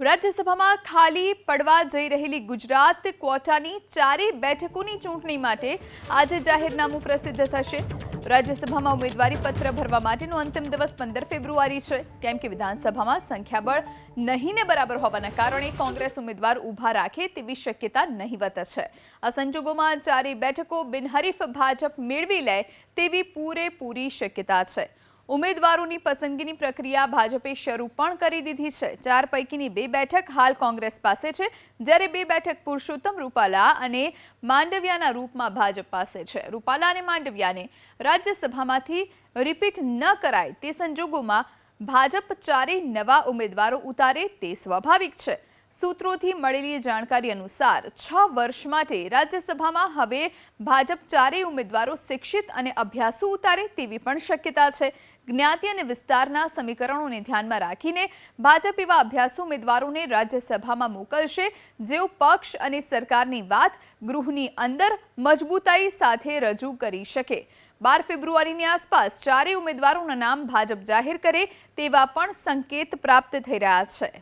રાજ્યસભામાં ખાલી પડવા જઈ રહેલી ગુજરાત ક્વોટાની ચારેય બેઠકોની ચૂંટણી માટે આજે જાહેરનામું પ્રસિદ્ધ થશે. રાજ્યસભામાં ઉમેદવારી પત્ર ભરવા માટેનો અંતિમ દિવસ પંદર ફેબ્રુઆરી છે. કેમ કે વિધાનસભામાં સંખ્યાબળ નહીં ને બરાબર હોવાના કારણે કોંગ્રેસ ઉમેદવાર ઊભા રાખે તેવી શક્યતા નહીવત છે. આ સંજોગોમાં ચારેય બેઠકો બિનહરીફ ભાજપ મેળવી લે તેવી પૂરેપૂરી શક્યતા છે. ઉમેદવારોની પસંદગીની પ્રક્રિયા ભાજપે શરૂ પણ કરી દીધી છે. ચાર પૈકીની બે બેઠક હાલ કોંગ્રેસ પાસે છે. જ્યારે બે બેઠક પુરુષોત્તમ રૂપાલા અને માંડવિયાના રૂપમાં ભાજપ પાસે છે. રૂપાલા અને માંડવિયાને રાજ્યસભામાંથી રિપીટ ન કરાય તે સંજોગોમાં ભાજપ ચારેય નવા ઉમેદવારો ઉતારે તે સ્વાભાવિક છે. સૂત્રોથી મળેલી જાણકારી અનુસાર છ વર્ષ માટે રાજ્યસભામાં હવે ભાજપ ચારેય ઉમેદવારો શિક્ષિત અને અભ્યાસુ ઉતારે તેવી પણ શક્યતા છે. જ્ઞાતિ અને વિસ્તારના સમીકરણોને ધ્યાનમાં રાખીને ભાજપ એવા અભ્યાસુ ઉમેદવારોને રાજ્યસભામાં મોકલશે, જેઓ પક્ષ અને સરકારની વાત ગૃહની અંદર મજબૂતાઈ સાથે રજૂ કરી શકે. બાર ફેબ્રુઆરીની આસપાસ ચારેય ઉમેદવારોના નામ ભાજપ જાહેર કરે તેવા પણ સંકેત પ્રાપ્ત થઈ રહ્યા છે.